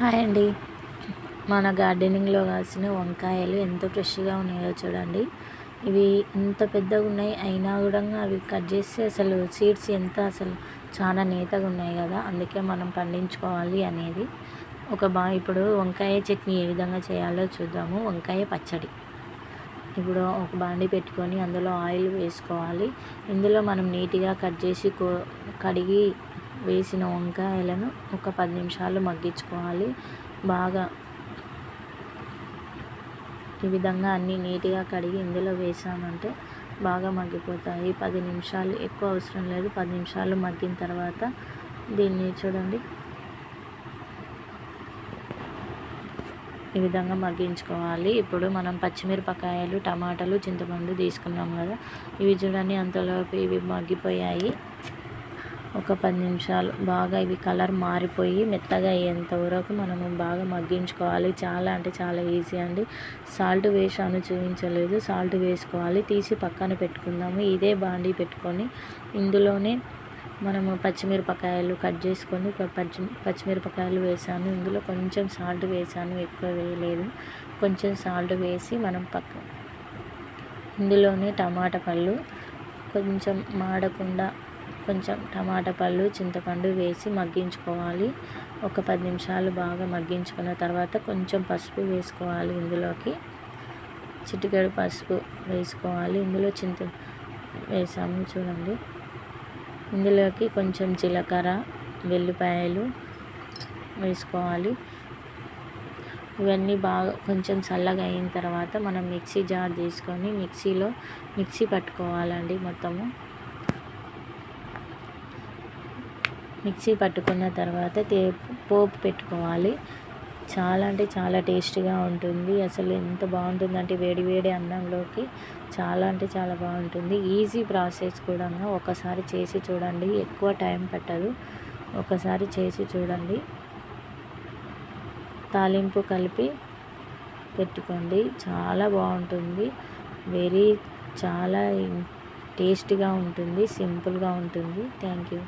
Hi అండి. మన గార్డెనింగ్లో కాసిన వంకాయలు ఎంత ఫ్రెష్గా ఉన్నాయో చూడండి. ఇవి ఎంత పెద్దగా ఉన్నాయి అయినా కూడా అవి కట్ చేస్తే అసలు సీడ్స్ ఎంత అసలు చాలా నేతగా ఉన్నాయి కదా అందుకే మనం పండించుకోవాలి అనేది. ఒక బా ఇప్పుడు వంకాయ చట్నీ ఏ విధంగా చేయాలో చూద్దాము. వంకాయ పచ్చడి. ఇప్పుడు ఒక బాండి పెట్టుకొని అందులో ఆయిల్ వేసుకోవాలి. ఇందులో మనం నీట్గా కట్ చేసి కడిగి వేసిన వంకాయలను ఒక పది నిమిషాలు మగ్గించుకోవాలి. బాగా ఈ విధంగా అన్నీ నీట్గా కడిగి ఇందులో వేసామంటే బాగా మగ్గిపోతాయి. పది నిమిషాలు ఎక్కువ అవసరం లేదు. పది నిమిషాలు మగ్గిన తర్వాత దీన్ని చూడండి. ఈ విధంగా మగ్గించుకోవాలి. ఇప్పుడు మనం పచ్చిమిరపకాయలు టమాటాలు చింతపండు తీసుకున్నాం కదా. ఇవి చూడండి అంతలోపు ఇవి మగ్గిపోయాయి. ఒక పది నిమిషాలు. బాగా ఇవి కలర్ మారిపోయి మెత్తగా అయ్యేంత వరకు మనము బాగా మగ్గించుకోవాలి. చాలా అంటే చాలా ఈజీ అండి. సాల్ట్ వేసాను చూపించలేదు. సాల్ట్ వేసుకోవాలి. తీసి పక్కన పెట్టుకుందాము. ఇదే బాండీ పెట్టుకొని ఇందులోనే మనము పచ్చిమిరపకాయలు కట్ చేసుకొని పచ్చి పచ్చిమిరపకాయలు వేసాను. ఇందులో కొంచెం సాల్ట్ వేసాను. ఎక్కువ వేయలేదు. కొంచెం సాల్ట్ వేసి మనం పక్క ఇందులోనే టమాటా పళ్ళు. కొంచెం మాడకుండా కొంచెం టమాటా పళ్ళు చింతపండు వేసి మగ్గించుకోవాలి. ఒక పది నిమిషాలు బాగా మగ్గించుకున్న తర్వాత కొంచెం పసుపు వేసుకోవాలి ఇందులోకి. చిటికెడు పసుపు వేసుకోవాలి. ఇందులో చింత వేసాము చూడండి. ఇందులోకి కొంచెం జీలకర్ర వెల్లిపాయలు వేసుకోవాలి. ఇవన్నీ బాగా కొంచెం చల్లగా అయిన తర్వాత మనం మిక్సీ జార్ తీసుకొని మిక్సీలో మిక్సీ పట్టుకోవాలండి మొత్తము. మిక్సీ పట్టుకున్న తర్వాత తే పోపు పెట్టుకోవాలి. చాలా అంటే చాలా టేస్టీగా ఉంటుంది. అసలు ఎంత బాగుంటుందంటే వేడి వేడి అన్నంలోకి చాలా అంటే చాలా బాగుంటుంది. ఈజీ ప్రాసెస్ కూడా ఒకసారి చేసి చూడండి. ఎక్కువ టైం పట్టదు. ఒకసారి చేసి చూడండి. తాలింపు కలిపి పెట్టుకోండి. చాలా బాగుంటుంది. వెరీ చాలా టేస్టీగా ఉంటుంది. సింపుల్గా ఉంటుంది. Thank you.